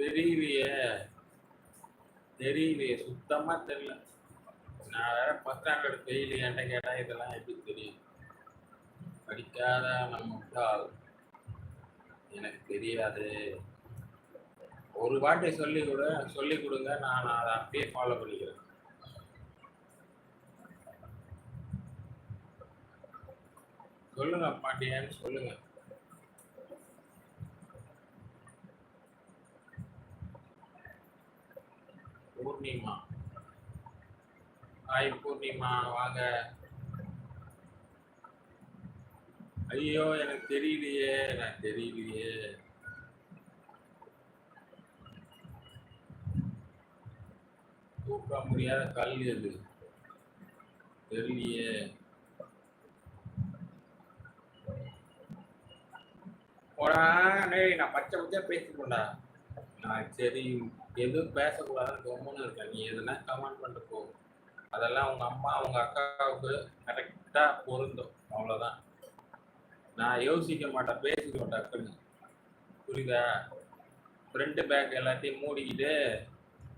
தெரியலையே தெரியலையே சுத்தமாக தெரியல. நான் வேற ஃபஸ்ட் ஸ்டாண்டர்ட் ஃபெயில் என்கிட்ட கேட்டால் இதெல்லாம் எப்படி தெரியும்? படிக்காத நம்ம முட்டாள். எனக்கு தெரியாது. ஒரு வாட்டி சொல்லி கொடு சொல்லி கொடுங்க. நான் அதை அப்படியே ஃபாலோ பண்ணிக்கிறேன். சொல்லுங்க பாண்டியன் சொல்லுங்க. பூர்ணிமா. ஹாய் பூர்ணிமா வாங்க ஐயோ எனக்கு தெரியலையே எனக்கு தெரியலையே. தூக்க முடியாத கல் எது? தெரியலையே. போடா நான் பச்சை பச்சையா பேசிக்கொண்டா சரி எதுவும் பேசக்கூடாதுன்னு கம்முன்னு இருக்கேன் நீ எதுனா கமெண்ட் பண்ணிட்டு போ. அதெல்லாம் அவங்க அம்மா அவங்க அக்காவுக்கு கரெக்டாக பொருந்தும். அவ்வளோதான் நான் யோசிக்க மாட்டேன் பேசிக்க மாட்டேன் புரியுதா? ஃப்ரண்ட் பேக் எல்லாத்தையும் மூடிக்கிட்டு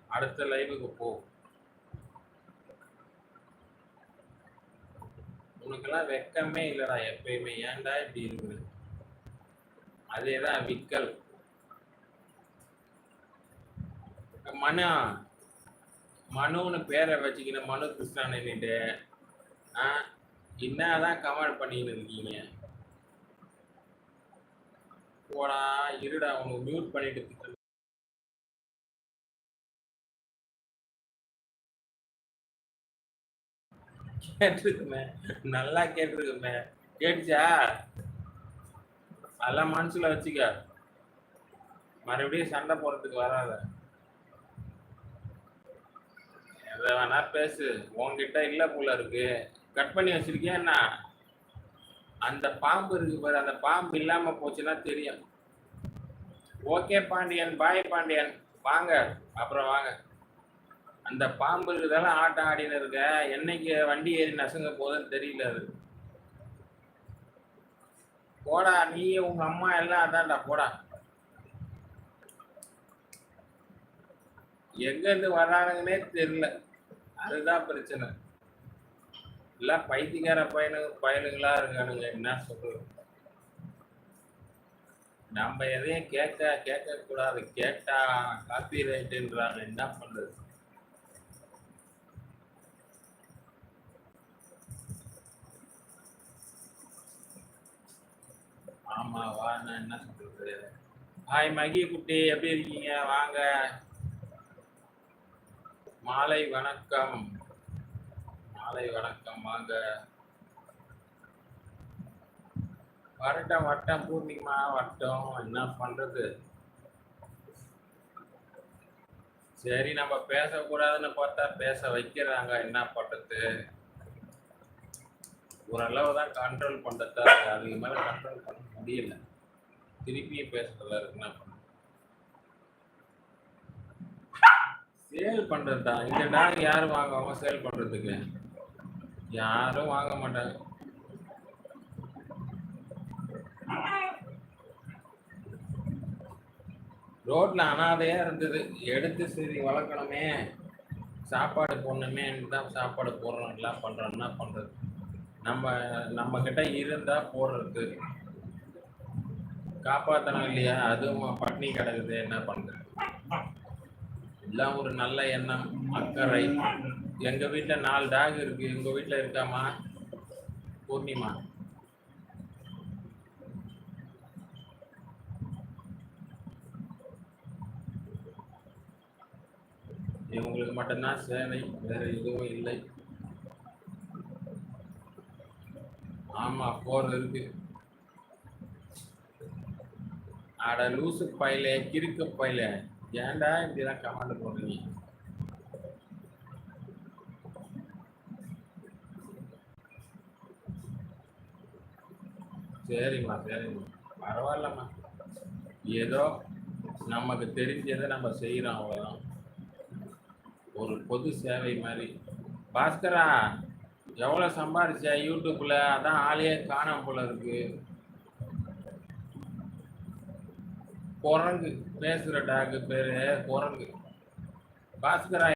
அடுத்த லைவுக்கு போ. உனக்கெல்லாம் வெக்கமே இல்லைடா எப்பயுமே. ஏன்டா இப்படி இருக்குது? அதேதான் விக்கல். மனு மனுன்னு பேரை வச்சுக்கின மனு கிருஷ்ணானிட்டு ஆ என்னதான் கமெண்ட் பண்ணிக்கிட்டு இருக்கீங்க? போடா இருடா உனக்கு மியூட் பண்ணிட்டு கேட்டிருக்குமே நல்லா கேட்டிருக்குமே. கேட்டுச்சா? அதெல்லாம் மனசுல வச்சுக்க. மறுபடியும் சண்டை போறதுக்கு வராத எதை வேணா பேசு. உன்கிட்ட இல்ல போல இருக்கு. கட் பண்ணி வச்சிருக்கியா என்ன? அந்த பாம்பு இருக்கு பாரு அந்த பாம்பு இல்லாம போச்சுன்னா தெரியும். Okay Pandian bye Pandian. வாங்க அப்புறம் வாங்க. அந்த பாம்பு இருக்குதால ஆட்டம் ஆடின்னு இருக்க. என்னைக்கு வண்டி ஏறி நசுங்க போகுதுன்னு தெரியல அது. போடா நீ உங்க அம்மா எல்லாம் அதான்டா போடா. எங்க இருந்து வர்றானுங்கன்னே தெரியல. அதுதான் பிரச்சனை. எல்லாம் பைத்தியக்கார பையனு பயனுங்களா இருக்கானுங்க. என்ன சொல்றது? நம்ம எதையும் கேட்க கேட்க கூடாது கேட்டா காப்பி ரைட்டுன்றாங்க என்ன பண்றது? ஆமா வா நான் என்ன சொல்றது? ஹாய் மகி குட்டி எப்படி இருக்கீங்க? வாங்க. மாலை வணக்கம். மாலை வணக்கம் வாங்க வரட்டம் வட்டம் பூர்ணிமா வட்டம் என்ன பண்றது? சரி நம்ம பேசக்கூடாதுன்னு பார்த்தா பேச வைக்கிறாங்க. என்ன பண்றது? ஓரளவு தான் கண்ட்ரோல் பண்ணுறதா அதுக்கு மேலே கண்ட்ரோல் பண்ண முடியல. திருப்பியும் பேசுறதா இருக்கு. என்ன பண்ண சேல் பண்றது தான் இந்த டாக் யாரும் வாங்குவாங்க சேல் பண்றதுக்கு? யாரும் வாங்க மாட்டாங்க. ரோட்ல அனாதையா இருந்தது. எடுத்து சரி வளர்க்கணுமே. சாப்பாடு போடணுமே தான் சாப்பாடு போடுறோம். எல்லாம் பண்றோம். என்ன பண்றது? நம்ம நம்ம கிட்ட இருந்தா போடுறது. காப்பாத்தணும் இல்லையா? அதுவும் பட்னி கிடக்குது. என்ன பண்றது? எல்லாம் ஒரு நல்ல எண்ணம் அக்கறை. எங்க வீட்டில் நாலு டாக் இருக்கு. உங்க வீட்ல இருக்காமா பூர்ணிமா இவங்களுக்கு மட்டும்தான் சேவை வேற எதுவும் இல்லை. ஆமா போர் இருக்கு. அட லூசு பயில கிறுக்கு பயில. ஏன்டா இப்படிலாம் கமாண்ட் போடுறீங்க? சரிம்மா சரிம்மா. பரவாயில்லம்மா. ஏதோ நமக்கு தெரிஞ்சதை நம்ம செய்கிறோம் அவ்வளோதான் ஒரு பொது சேவை மாதிரி. பாஸ்கரா எவ்வளோ சம்பாரிச்ச? யூடியூப்பில் அதான் ஆளையே காணாம போல இருக்குது குரங்கு பேசுகிற டாக்கு பேர் குரங்கு. பாஸ்கரா